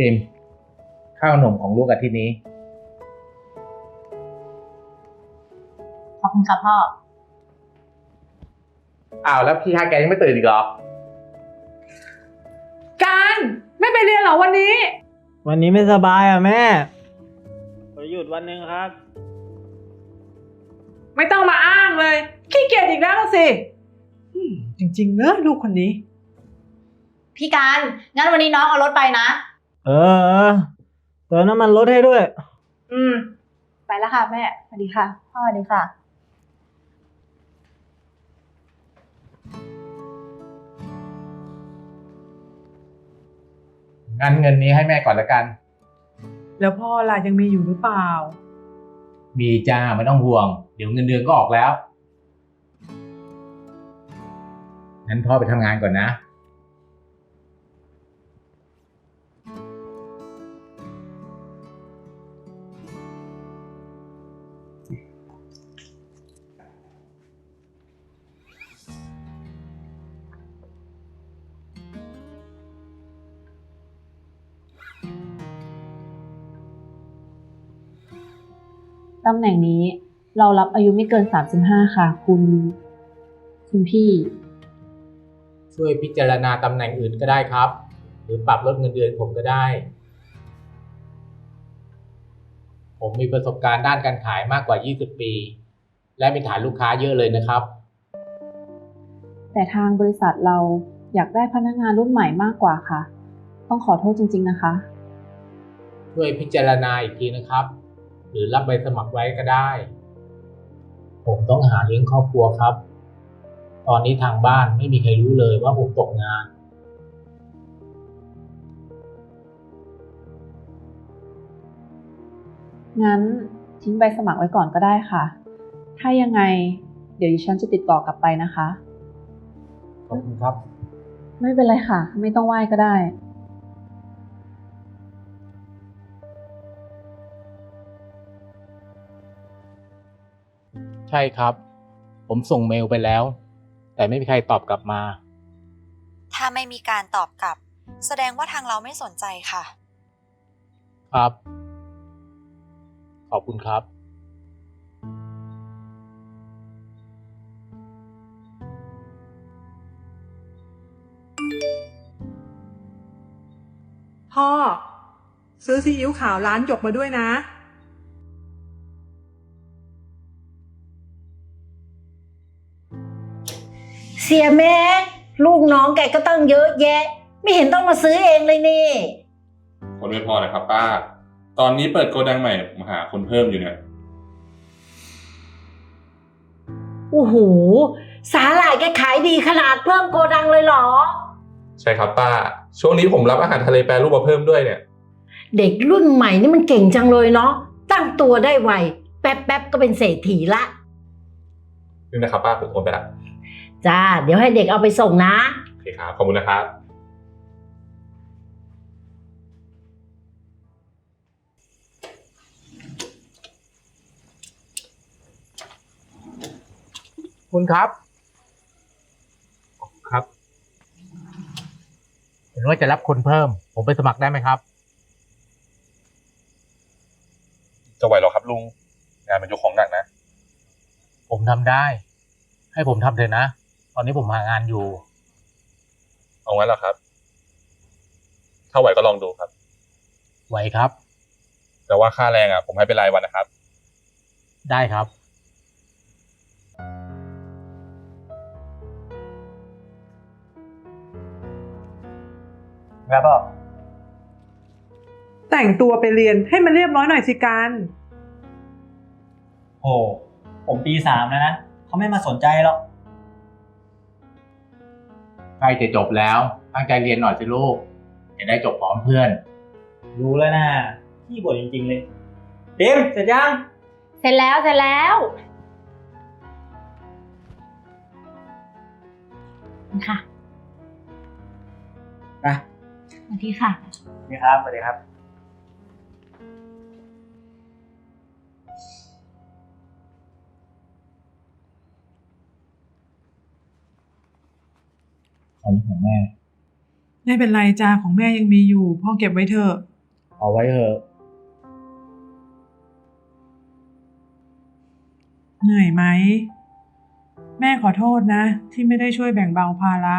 พิมพ์ข้าวหนมของลูกอาทิตย์นี้ ขอบคุณค่ะพ่อ อ้าวแล้วพี่ฮาแกยังไม่ตื่นอีกเหรอ การไม่ไปเรียนเหรอวันนี้ วันนี้ไม่สบายอะแม่ขอหยุดวันหนึ่งครับ ไม่ต้องมาอ้างเลย ขี้เกียจอีกแล้วสิอืมจริงๆเนอะลูกคนนี้ พี่การ งั้นวันนี้น้องเอารถไปนะ เออเออเติมน้ำมันรถให้ด้วย อืม ไปแล้วค่ะแม่ สวัสดีค่ะ พ่อสวัสดีค่ะ งั้นเงินนี้ให้แม่ก่อนละกัน แล้วพ่อล่ะยังมีอยู่หรือเปล่า มีจ้าไม่ต้องห่วง เดี๋ยวเงินเดือนก็ออกแล้ว งั้นพ่อไปทำงานก่อนนะ ตำแหน่งนี้เรารับอายุไม่เกิน 35 ค่ะ คุณคุณพี่ ช่วยพิจารณาตำแหน่งอื่นก็ได้ครับ หรือปรับลดเงินเดือนผมก็ได้ ผมมีประสบการณ์ด้านการขายมากกว่า 20 ปี และมีฐานลูกค้าเยอะเลยนะครับ แต่ทางบริษัทเราอยากได้พนักงานรุ่นใหม่มากกว่าค่ะ ต้องขอโทษจริง ๆ นะคะ ช่วยพิจารณาอีกทีนะครับ หรือรับใบสมัครไว้ก็ได้ ผมต้องหาเลี้ยงครอบครัวครับ ตอนนี้ทางบ้านไม่มีใครรู้เลยว่าผมตกงาน งั้นทิ้งใบสมัครไว้ก่อนก็ได้ค่ะ ถ้ายังไง เดี๋ยวดิฉันจะติดต่อกลับไปนะคะ ขอบคุณครับ ไม่เป็นไรค่ะ ไม่ต้องไหว้ก็ได้ ใช่ครับ ผมส่งเมลไปแล้ว แต่ไม่มีใครตอบกลับมา ถ้าไม่มีการตอบกลับ แสดงว่าทางเราไม่สนใจค่ะ ครับ ขอบคุณครับ พ่อ ซื้อซีอิ๊วขาวร้านหยกมาด้วยนะ เสียแม็กลูกน้องแกก็ตั้งเยอะแยะ ไม่เห็นต้องมาซื้อเองเลยนี่ คนไม่พอนะครับ ป้า ตอนนี้เปิดโกดังใหม่ผมหาคนเพิ่มอยู่เนี่ย โอ้โห สาหร่ายแกขายดีขนาดเพิ่มโกดังเลยเหรอ ใช่ครับป้า ช่วงนี้ผมรับอาหารทะเลแปรรูปมาเพิ่มด้วยเนี่ย เด็กรุ่นใหม่นี่มันเก่งจังเลยเนาะ ตั้งตัวได้ไว แป๊บแป๊บๆก็เป็นเศรษฐีละ นี่นะครับป้าผมโอนไปละ จ้า เดี๋ยวให้เด็กเอาไปส่งนะ โอเคครับ ขอบคุณนะครับ คุณครับ ครับ เห็นว่าจะรับคนเพิ่ม ผมไปสมัครได้ไหมครับ จะไหวหรอครับลุง งานมันยกของหนักนะ ผมทำได้ ให้ผมทำเถอะนะต อนนี้ผมหางานอยู่ เอางั้นเหรอครับ ถ้าไหวก็ลองดูครับ ไหวครับ แต่ว่าค่าแรงอะ ผมให้เป็นรายวันนะครับ ได้ครับครับพ่อแต่งตัวไปเรียนให้มันเรียบร้อยหน่อยสิการโอ้ผมปีสามแล้วนะ เขาไม่มาสนใจหรอก ใกล้จะจบแล้ว ตั้งใจเรียนหน่อยสิลูก จะได้จบพร้อมเพื่อน รู้แล้วนะพี่บ่นจริง ๆ เลยเต็มเสร็จยัง เสร็จแล้วเสร็จแล้วค่ะไปสวัสดีค่ะ นี่ครับสวัสดีครับ ตอนนี้ของแม่ในไม่เป็นไรจ้าของแม่ยังมีอยู่ พ่อเก็บไว้เถอะ เอาไว้เถอะเหนื่อยไหม แม่ขอโทษนะ ที่ไม่ได้ช่วยแบ่งเบาภาระ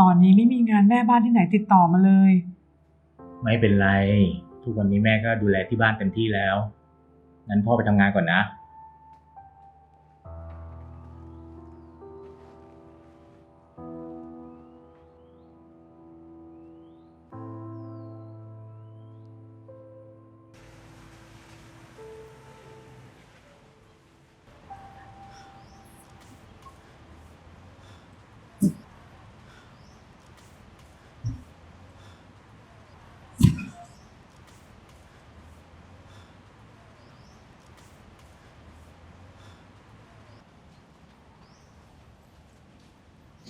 ตอนนี้ไม่มีงานแม่บ้านที่ไหนติดต่อมาเลย ไม่เป็นไร ทุกวันนี้แม่ก็ดูแลที่บ้านเต็มที่แล้ว งั้นพ่อไปทำงานก่อนนะ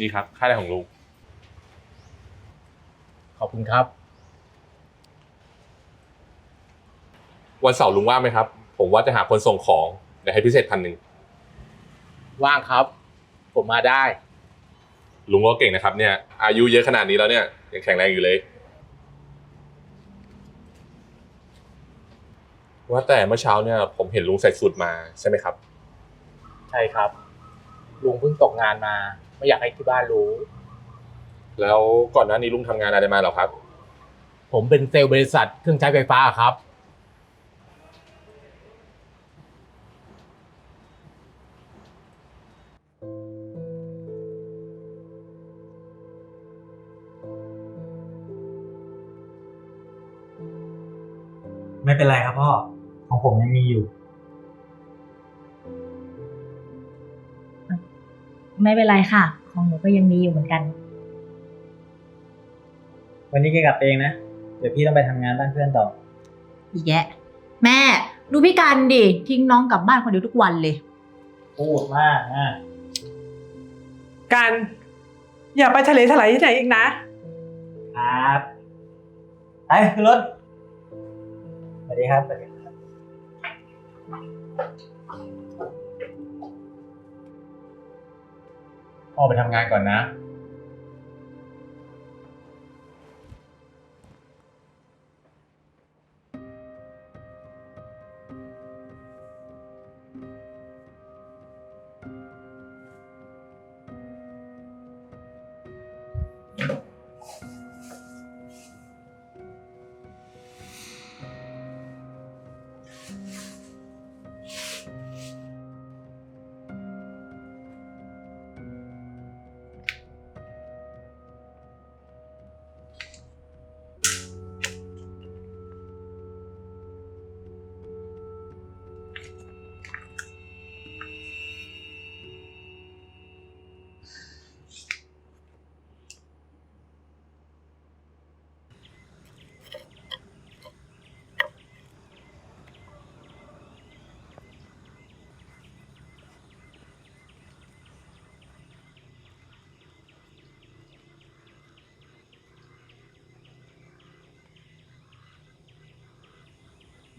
นี่ครับ ค่าแรงของลุง ขอบคุณครับ วันเสาร์ลุงว่างไหมครับ ผมว่าจะหาคนส่งของเดี๋ยวให้พิเศษพันหนึ่งว่างครับ ผมมาได้ ลุงก็เก่งนะครับเนี่ย อายุเยอะขนาดนี้แล้วเนี่ยยังแข็งแรงอยู่เลย ว่าแต่เมื่อเช้าเนี่ย ผมเห็นลุงใส่สูทมาใช่ไหมครับ ใช่ครับ ลุงเพิ่งตกงานมา ไม่อยากให้ที่บ้านรู้ แล้วก่อนหน้านี้ลุงทำงานอะไรมาเหรอครับ ผมเป็นเซลล์บริษัทเครื่องใช้ไฟฟ้าครับ ไม่เป็นไรครับพ่อ ของผมยังมีอยู่ ไม่เป็นไรค่ะ ของหนูก็ยังมีอยู่เหมือนกัน วันนี้แกกลับเองนะ เดี๋ยวพี่ต้องไปทำงานบ้านเพื่อนต่อ อีกแยะ แม่ ดูพี่กันดิ ทิ้งน้องกลับบ้านคนเดียวทุกวันเลย พูดมากนะกันอย่าไปทะเลถลายที่ไหนอีกนะ ครับไปขึ้นรถสวัสดีครับสวัสดีครับ พ่อไปทำงานก่อนนะ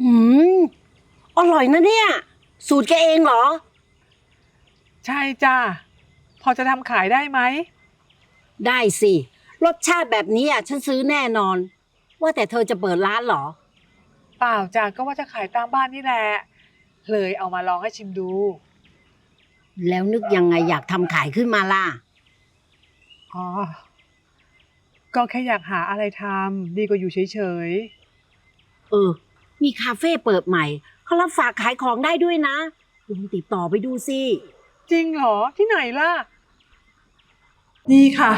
อืม อร่อยนะเนี่ย สูตรแกเองเหรอ ใช่จ้าพอจะทำขายได้ไหม ได้สิ รสชาติแบบนี้อะฉันซื้อแน่นอน ว่าแต่เธอจะเปิดร้านเหรอ เปล่าจ้าก็ว่าจะขายตามบ้านนี่แหละ เลยเอามาลองให้ชิมดู แล้วนึกยังไงอยากทำขายขึ้นมาล่ะ อ๋อ ก็แค่อยากหาอะไรทำดีกว่าอยู่เฉยเออ มีคาเฟ่เปิดใหม่ เขารับฝากขายของได้ด้วยนะลองติดต่อไปดูสิๆจริงเหรอ ที่ไหนล่ะ นี่ค่ะ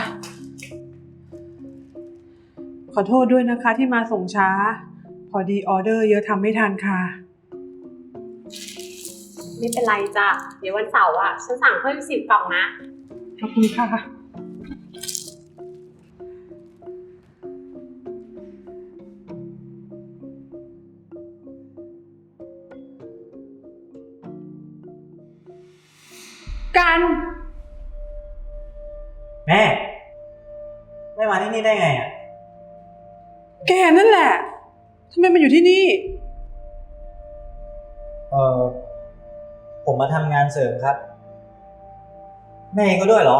ขอโทษด้วยนะคะที่มาส่งช้า พอดีออเดอร์เยอะทำไม่ทันค่ะ ไม่เป็นไรจ้ะ เดี๋ยววันเสาร์อะ ฉันสั่งเพิ่มสิบกล่องนะ ขอบคุณค่ะ นี่ได้ไงอะ แกนั่นแหละทำไมมาอยู่ที่นี่ เออผมมาทำงานเสริมครับ แม่เองก็ด้วยเหรอ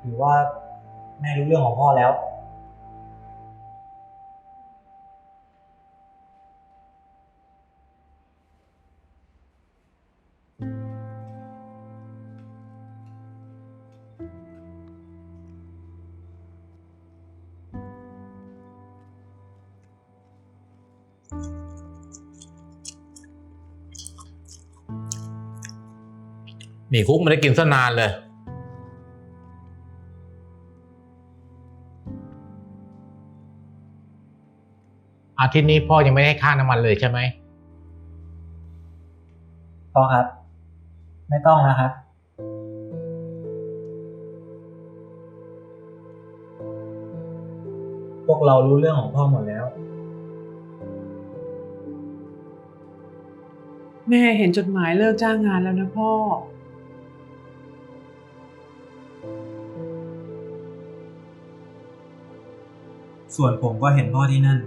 หรือว่าแม่รู้เรื่องของพ่อแล้ว หมี่คุกไม่ได้กินซะนานเลย อาทิตย์นี้พ่อยังไม่ให้ค่าน้ำมันเลยใช่ไหมพ่อครับ ไม่ต้องแล้วครับ พวกเรารู้เรื่องของพ่อหมดแล้ว แม่เห็นจดหมายเลิกจ้างงานแล้วนะพ่อ ส่วนผมก็เห็นพ่อที่นั่น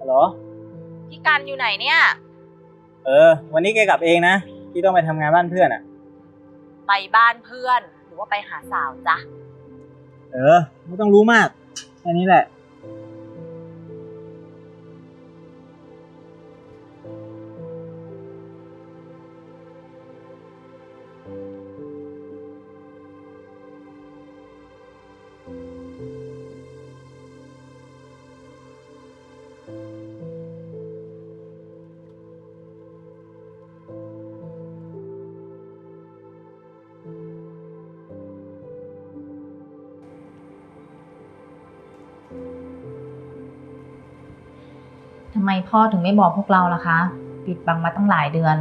ฮัลโหล พี่กันอยู่ไหนเนี่ย เออ วันนี้แกกลับเองนะที่ต้องไปทำงานบ้านเพื่อนอะ ไปบ้านเพื่อน หรือว่าไปหาสาวจ๊ะเออ ไม่ต้องรู้มาก แค่นี้แหละ ทำไมพ่อถึงไม่บอกพวกเราล่ะคะ ปิดบังมาตั้งหลายเดือน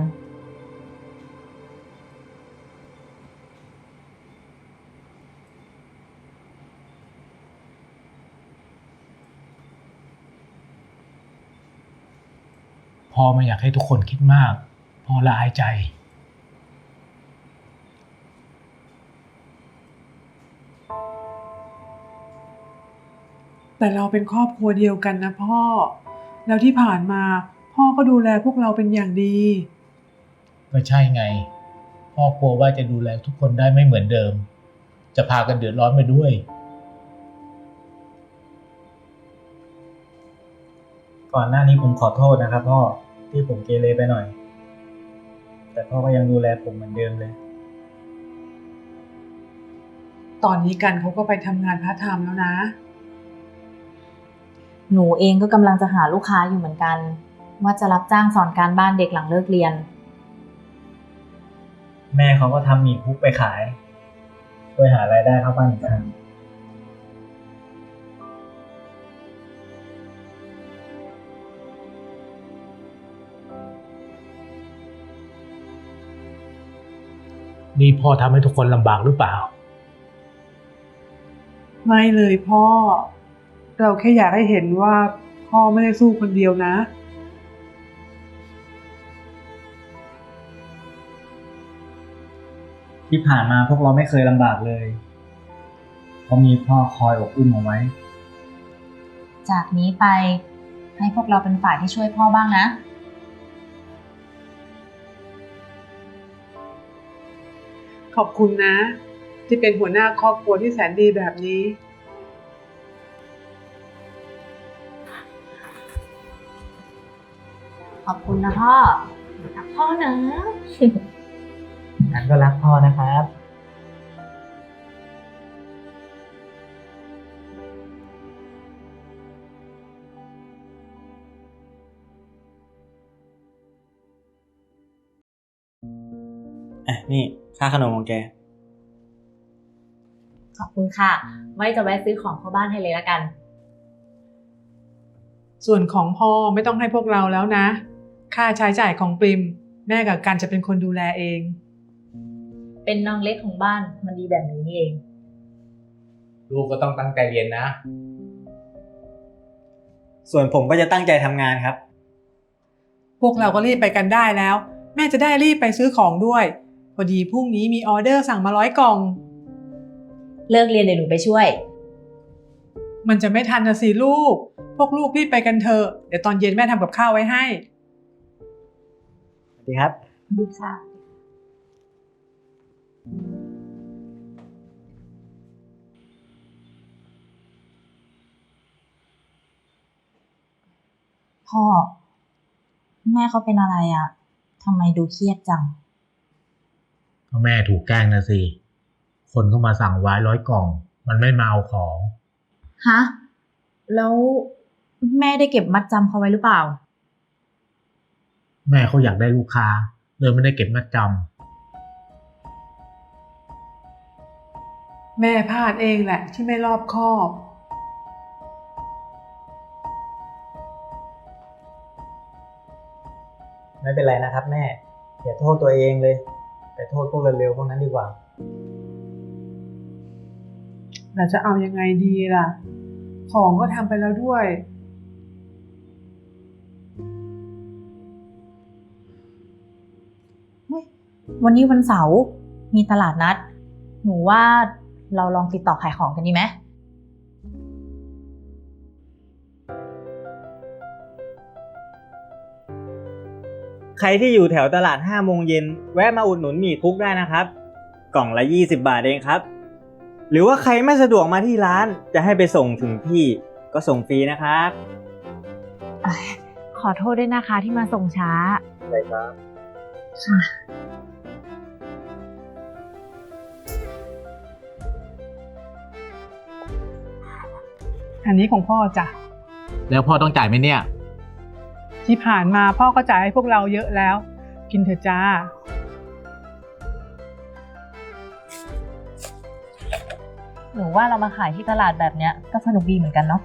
พ่อไม่อยากให้ทุกคนคิดมากพ่อละอายใจ แต่เราเป็นครอบครัวเดียวกันนะพ่อ แล้วที่ผ่านมาพ่อก็ดูแลพวกเราเป็นอย่างดี ก็ใช่ไง พ่อกลัวว่าจะดูแลทุกคนได้ไม่เหมือนเดิม จะพากันเดือดร้อนไปด้วย ก่อนหน้านี้ผมขอโทษนะครับพ่อ ที่ผมเกเรไปหน่อย แต่พ่อก็ยังดูแลผมเหมือนเดิมเลย ตอนนี้กันเขาก็ไปทำงานพาร์ทไทม์แล้วนะ หนูเองก็กำลังจะหาลูกค้าอยู่เหมือนกัน ว่าจะรับจ้างสอนการบ้านเด็กหลังเลิกเรียน แม่เขาก็ทำหมี่คุกไปขายช่วยหารายได้เข้าบ้านอีกทาง นี่พ่อทำให้ทุกคนลำบากหรือเปล่า ไม่เลยพ่อ เราแค่อยากให้เห็นว่าพ่อไม่ได้สู้คนเดียวนะ ที่ผ่านมาพวกเราไม่เคยลำบากเลย เพราะมีพ่อคอยอบอุ้มเอาไว้ จากนี้ไปให้พวกเราเป็นฝ่ายที่ช่วยพ่อบ้างนะ ขอบคุณนะ ที่เป็นหัวหน้าครอบครัวที่แสนดีแบบนี้ ขอบคุณนะพ่อรักพ่อนะงั้นก็รักพ่อนะครับ อะนี่ค่าขนมของแก ขอบคุณค่ะ ไว้จะแวะซื้อของเข้าบ้านให้เลยละกัน ส่วนของพ่อไม่ต้องให้พวกเราแล้วนะ ค่าใช้จ่ายของปริม แม่กับกันจะเป็นคนดูแลเอง เป็นน้องเล็กของบ้านมันดีแบบนี้นี่เอง ลูกก็ต้องตั้งใจเรียนนะ ส่วนผมก็จะตั้งใจทำงานครับ พวกเราก็รีบไปกันได้แล้ว แม่จะได้รีบไปซื้อของด้วย พอดีพรุ่งนี้มีออเดอร์สั่งมาร้อยกล่อง เลิกเรียนเดี๋ยวหนูไปช่วย มันจะไม่ทันนะสิลูก พวกลูกรีบไปกันเถอะ เดี๋ยวตอนเย็นแม่ทำกับข้าวไว้ให้ สวัสดีครับ ดีค่ะ พ่อ แม่เขาเป็นอะไรอะ่ะทำไมดูเครียดจัง ก็แม่ถูกแกล้งนะสิ คนเข้ามาสั่งไว้ร้อยกล่อง มันไม่มาเอาของ ฮะ แล้วแม่ได้เก็บมัดจำเขาไว้หรือเปล่า แม่เขาอยากได้ลูกค้าเลยไม่ได้เก็บมัดจแม่พลาดเองแหละที่ไม่รอบคอบ ไม่เป็นไรนะครับแม่อย่าโทษตัวเองเลย ไปโทษพวกเร็วๆพวกนั้นดีกว่า เราจะเอายังไงดีล่ะ ของก็ทำไปแล้วด้วย วันนี้วันเสาร์มีตลาดนัด หนูว่าเราลองติดต่อขายของกันดีไหม ใครที่อยู่แถวตลาด5โมงเย็นแวะมาอุดหนุนหมี่คุกได้นะครับ กล่องละ 20 บาทเองครับ หรือว่าใครไม่สะดวกมาที่ร้านจะให้ไปส่งถึงที่ก็ส่งฟรีนะครับ ขอโทษด้วยนะคะที่มาส่งช้า ได้ครับ อันนี้ของพ่อจ้ะำแล้วพ่อต้องจ่ายไหมเนี่ย ที่ผ่านมาพ่อก็จ่ายให้พวกเราเยอะแล้ว กินเถอะจ้า หนูว่าเรามาขายที่ตลาดแบบเนี้ยก็สนุกดีเหมือนกันเนาะ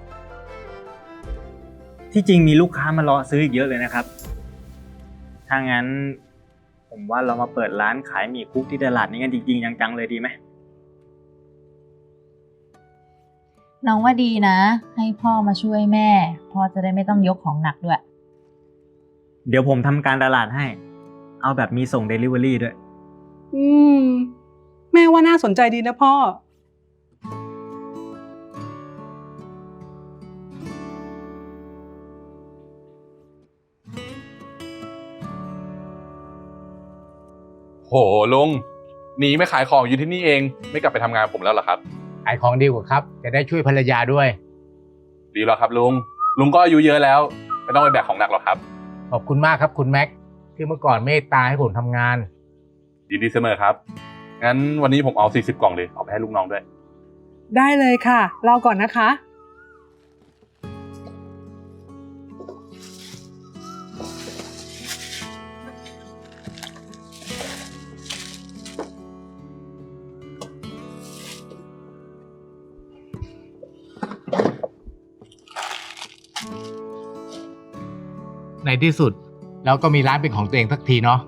ที่จริงมีลูกค้ามารอซื้ออีกเยอะเลยนะครับ ถ้างั้น ผมว่าเรามาเปิดร้านขายหมี่คุกที่ตลาดนี้กันจริงๆจังๆเลยดีไหม น้องว่าดีนะ ให้พ่อมาช่วยแม่ พ่อจะได้ไม่ต้องยกของหนักด้วย เดี๋ยวผมทำการตลาดให้ เอาแบบมีส่ง Delivery ด้วย อืม แม่ว่าน่าสนใจดีนะพ่อ โหลุงหนีไม่ขายของอยู่ที่นี่เอง ไม่กลับไปทำงานผมแล้วเหรอครับ ขายของดีกว่าครับ จะได้ช่วยภรรยาด้วย ดีแล้วครับลุงลุงก็อายุเยอะแล้ว ไม่ต้องไปแบกของหนักหรอกครับ ขอบคุณมากครับคุณแม็กที่เมื่อก่อนเมตตาให้ผมทำงาน ยินดีเสมอครับ งั้นวันนี้ผมเอา 40 กล่องเลย เอาไปให้ลูกน้องด้วย ได้เลยค่ะ รอก่อนนะคะ ที่สุด เราก็มีร้านเป็นของตัวเองสักทีเนาะ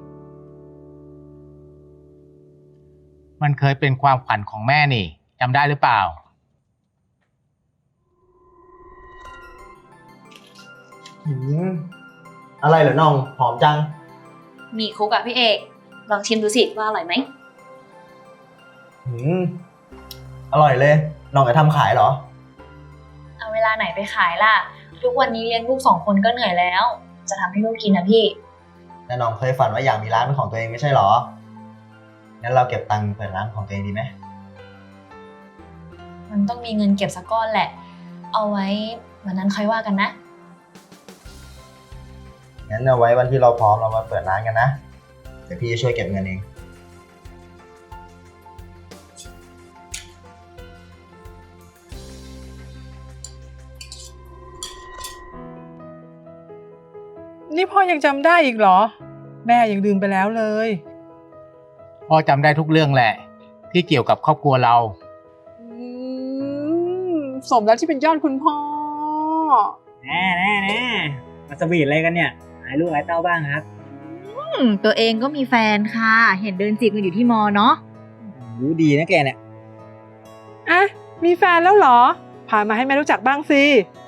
มันเคยเป็นความฝันของแม่นี่จำได้หรือเปล่าอะไรเหรอน้อง หอมจัง มีคุกอะพี่เอก ลองชิมดูสิว่าอร่อยไหมหืมอร่อยเลย น้องจะทำขายเหรอ เอาเวลาไหนไปขายล่ะ ทุกวันนี้เลี้ยงลูกสองคนก็เหนื่อยแล้ว จะทำให้ลูกกินนะพี่แต่น้องเคยฝันว่าอยากมีร้านเป็นของตัวเองไม่ใช่เหรอ งั้นเราเก็บตังค์เปิดร้านของตัวเองดีไหม มันต้องมีเงินเก็บสักก้อนแหละ เอาไว้วันนั้นค่อยว่ากันนะ งั้นเอาไว้วันที่เราพร้อมเรามาเปิดร้านกันนะ เดี๋ยวพี่จะช่วยเก็บเงินเอง นี่พ่อยังจำได้อีกเหรอ แม่ยังลืมไปแล้วเลย พ่อจำได้ทุกเรื่องแหละ ที่เกี่ยวกับครอบครัวเรา อืมสมแล้วที่เป็นยอดคุณพ่อ แน่แน่แน่มาสวีทอะไรกันเนี่ย หายลูกหายเต้าบ้างครับตัวเองก็มีแฟนค่ะ เห็นเดินจีบกันอยู่ที่มอเนาะ รู้ดีนะแกเนี่ย อะ มีแฟนแล้วเหรอ พามาให้แม่รู้จักบ้างสิอ